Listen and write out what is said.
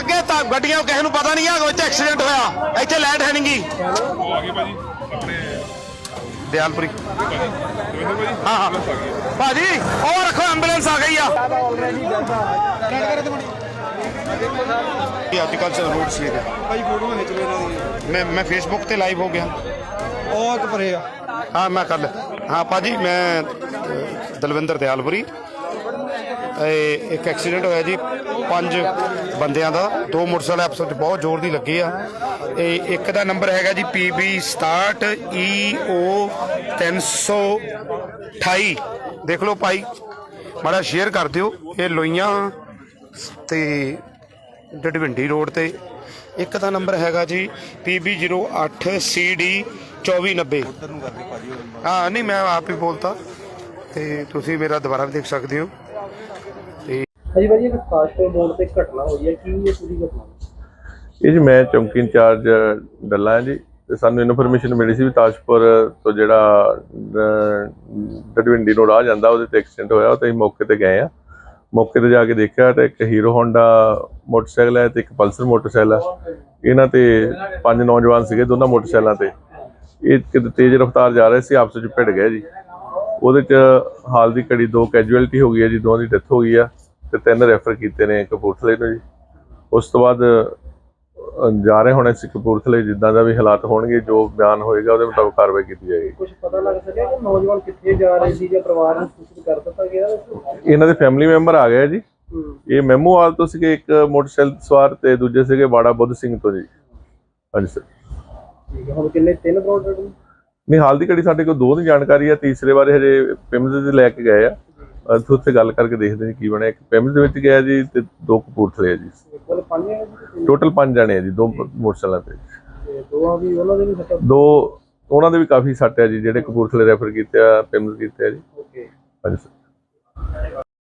ਅੱਗੇ ਤਾਂ ਗੱਡੀਆਂ ਕਿਸੇ ਨੂੰ ਪਤਾ ਨਹੀਂ ਆ ਵਿੱਚ ਐਕਸੀਡੈਂਟ ਹੋਇਆ। ਇੱਥੇ ਲਾਈਟ ਹੈ ਨਹੀਂਗੀ ਉਹ ਆ ਗਏ ਭਾਜੀ ਆਪਣੇ ਦਿਆਲਪੁਰੀ। ਭਾਜੀ ਹਾਂ ਭਾਜੀ ਉਹ ਰੱਖੋ ਐਂਬੂਲੈਂਸ ਆ ਗਈ ਆ। ਇਹ ਅੱਜ ਕੱਲ੍ਹ ਰੋਡ ਸੀ ਭਾਈ ਫੋਟੋਆਂ ਖਿੱਚ ਦੀ ਮੈਂ ਮੈਂ ਫੇਸਬੁੱਕ ਤੇ ਲਾਈਵ ਹੋ ਗਿਆ। ਉਹ ਇੱਕ ਪਰੇ ਆ। ਹਾਂ ਮੈਂ ਕੱਲ ਹਾਂ ਭਾਜੀ ਮੈਂ ਦਲਵਿੰਦਰ ਦਿਆਲਪੁਰੀ। ਇਹ ਇੱਕ ਐਕਸੀਡੈਂਟ ਹੋਇਆ ਜੀ ਪੰਜ ਬੰਦਿਆਂ ਦਾ। ਦੋ ਮੋਟਰਸਾਈਕਲ ਆਪਸ ਵਿੱਚ ਬਹੁਤ ਜ਼ੋਰ ਦੀ ਲੱਗੇ ਆ। ਇਹ ਇੱਕ ਦਾ ਨੰਬਰ ਹੈਗਾ ਜੀ PB 67 EO 328 ਦੇਖ ਲਓ ਭਾਈ, ਮਾੜਾ ਸ਼ੇਅਰ ਕਰ ਦਿਓ। ਇਹ ਲੋਈਆਂ ਤੇ ਡਡਵਿੰਡੀ ਰੋਡ ਤੇ। ਇੱਕ ਦਾ ਨੰਬਰ ਹੈਗਾ ਜੀ PB 08 CD 2490 ਹਾਂ, ਨਹੀਂ, ਮੈਂ ਆਪ ਹੀ ਬੋਲਤਾ। ਤੇ ਤੁਸੀਂ ਮੇਰਾ ਦੁਬਾਰਾ ਵੀ ਦੇਖ ਸਕਦੇ ਹੋ। ਹਾਂਜੀ ਭਾਜੀ ਇੱਕ ਕਾਸ਼ਪੁਰ ਮੋੜ ਤੇ ਘਟਨਾ ਹੋਈ ਹੈ ਕੀ ਇਹ ਪੂਰੀ ਘਟਨਾ ਇਹ ਜੀ ਮੈਂ ਚੌਂਕੀ ਇੰਚਾਰਜ ਡੱਲਾ ਜੀ ਤੇ ਸਾਨੂੰ ਇਨਫੋਰਮੇਸ਼ਨ ਮਿਲੀ ਸੀ ਵੀ ਤਾਜਪੁਰ ਤੋਂ ਜਿਹੜਾ ਅਹ, ਡਡਵਿੰਡੀ ਨੂੰ ਰਾਹ ਜਾਂਦਾ ਉਹਦੇ ਤੇ ਐਕਸੀਡੈਂਟ ਹੋਇਆ ਉਹ ਤੇ ਅਸੀਂ ਮੌਕੇ ਤੇ ਗਏ ਆ ਮੌਕੇ ਤੇ ਜਾ ਕੇ ਦੇਖਿਆ ਤੇ ਇੱਕ ਹੀਰੋ ਹੋਂਡਾ ਮੋਟਰਸਾਈਕਲ ਹੈ ਤੇ ਇੱਕ ਪਲਸਰ ਮੋਟਰਸਾਈਕਲ ਹੈ। ਇਹਨਾਂ ਤੇ ਪੰਜ ਨੌਜਵਾਨ ਸੀਗੇ ਦੋਨਾਂ ਮੋਟਰਸਾਈਕਲਾਂ ਤੇ। ਇਹ ਕਿਤੇ ਤੇਜ਼ ਰਫ਼ਤਾਰ ਜਾ ਰਹੇ ਸੀ ਆਪਸ ਵਿੱਚ ਭਿੜ ਗਏ ਜੀ। ਉਹਦੇ ਚ ਹਾਲ ਦੀ ਘੜੀ ਦੋ ਕੈਜੂਅਲਟੀ ਹੋ ਗਈ ਹੈ ਜੀ ਦੋਵਾਂ ਦੀ ਡੈਥ ਹੋ ਗਈ ਆ ਤੇ ਤਿੰਨ ਰੈਫਰ ਕੀਤੇ ਨੇ ਕਪੂਰਥਲੇ ਨੂੰ ਜੀ। ਉਸ ਤੋਂ ਬਾਅਦ ਜਾ ਰਹੇ ਹੁਣ ਅਸੀਂ ਕਪੂਰਥਲੇ ਜਿੱਦਾਂ ਦਾ ਵੀ ਹਾਲਾਤ ਹੋਣਗੇ ਜੋ ਬਿਆਨ ਹੋਏਗਾ ਉਹਦੇ ਮੁਤਾਬਕ ਕਾਰਵਾਈ ਕੀਤੀ ਜਾਏਗੀ। ਕੁਝ ਪਤਾ ਲੱਗ ਸਕਿਆ ਕਿ ਨੌਜਵਾਨ ਕਿੱਥੇ ਜਾ ਰਹੇ ਸੀ ਜਾਂ ਪਰਿਵਾਰ ਨੂੰ ਸੂਚਿਤ ਕਰ ਦਿੱਤਾ ਗਿਆ ਇਹਨਾਂ ਦੇ ਫੈਮਿਲੀ ਮੈਂਬਰ ਆ ਗਏ ਜੀ। ਹੂੰ। ਇਹ ਮੈਮੋਵਾਲ ਤੋਂ ਸੀਗੇ ਇੱਕ ਮੋਟਰਸਾਈਕਲ ਸਵਾਰ ਤੇ ਦੂਜੇ ਸੀਗੇ ਬਾੜਾ ਬੁੱਧ ਸਿੰਘ ਤੋਂ ਜੀ। ਹਾਂਜੀ ਸਰ। ਠੀਕ ਹੈ ਹੁਣ ਕਿੰਨੇ ਤਿੰਨ ਕਰੋੜ ਰੁਪਏ? ਨਹੀਂ ਹਾਲ ਦੀ ਘੜੀ ਸਾਡੇ ਕੋਲ ਦੋ ਦੀ ਜਾਣਕਾਰੀ ਆ ਤੀਸਰੇ ਬਾਰੇ ਹਜੇ ਪਿੰਮਜ਼ ਦੇ ਲੈ ਕੇ ਗਏ ਆ। ਅਸੀਂ ਉੱਥੇ ਗੱਲ ਕਰਕੇ ਦੇਖਦੇ ਹਾਂ ਕੀ ਬਣਿਆ। ਇੱਕ ਪਿੰਮਜ਼ ਦੇ ਵਿੱਚ ਗਿਆ ਜੀ ਤੇ ਦੋ ਕਪੂਰਥਲੇ ਆ ਜੀ। ਟੋਟਲ ਪੰਜ ਜਣੇ ਆ ਜੀ ਦੋ ਮੋਟਰਸਾਈਕਲਾਂ ਤੇ। ਵੀ ਉਹਨਾਂ ਦੇ ਵੀ ਸੱਟਾਂ ਦੋ ਉਹਨਾਂ ਦੇ ਵੀ ਕਾਫੀ ਸੱਟ ਆ ਜੀ ਜਿਹੜੇ ਕਪੂਰਥਲੇ ਰੈਫਰ ਕੀਤੇ ਆ ਪਿੰਮਜ਼ ਕੀਤੇ ਆ ਜੀ। ਓਕੇ ਹਾਂਜੀ ਸਰ।